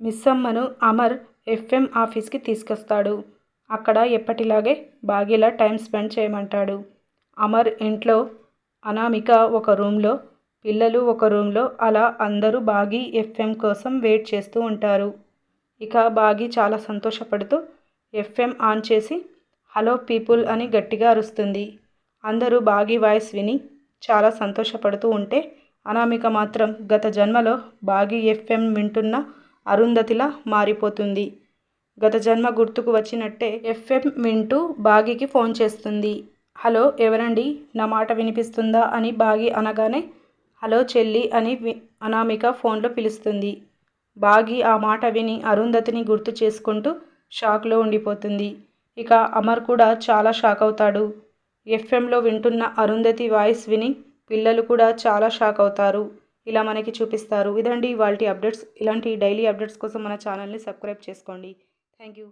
మిస్సమ్మను Amar FM ఆఫీస్కి తీసుకొస్తాడు. అక్కడ ఎప్పటిలాగే బాగీలా టైం స్పెండ్ చేయమంటాడు. అమర్ ఇంట్లో అనామిక ఒక రూమ్లో పిల్లలు ఒక రూమ్లో అలా అందరూ బాగీ ఎఫ్ఎం కోసం వెయిట్ చేస్తూ ఉంటారు. ఇక బాగీ చాలా సంతోషపడుతూ ఎఫ్ఎం ఆన్ చేసి హలో పీపుల్ అని గట్టిగా అరుస్తుంది. అందరూ బాగీ వాయిస్ విని చాలా సంతోషపడుతూ ఉంటే అనామిక మాత్రం గత జన్మలో బాగీ ఎఫ్ఎం వింటున్న అరుంధతిలా మారిపోతుంది. గత జన్మ గుర్తుకు వచ్చినట్టే ఎఫ్ఎం వింటూ బాగికి ఫోన్ చేస్తుంది. హలో ఎవరండి? నా మాట వినిపిస్తుందా? అని బాగి అనగానే హలో చెల్లి అని వి- అనామిక ఫోన్లో పిలుస్తుంది. బాగి ఆ మాట విని అరుంధతిని గుర్తు చేసుకుంటూ షాక్లో ఉండిపోతుంది. ఇక అమర్ కూడా చాలా షాక్ అవుతాడు. ఎఫ్ఎంలో వింటున్న అరుంధతి వాయిస్ విని పిల్లలు కూడా చాలా షాక్ అవుతారు. ఇలా మనకి చూపిస్తారు. ఇదండి వాళ్ళ అప్డేట్స్. ఇలాంటి డైలీ అప్డేట్స్ కోసం మన ఛానల్ని సబ్స్క్రైబ్ చేసుకోండి. Thank you.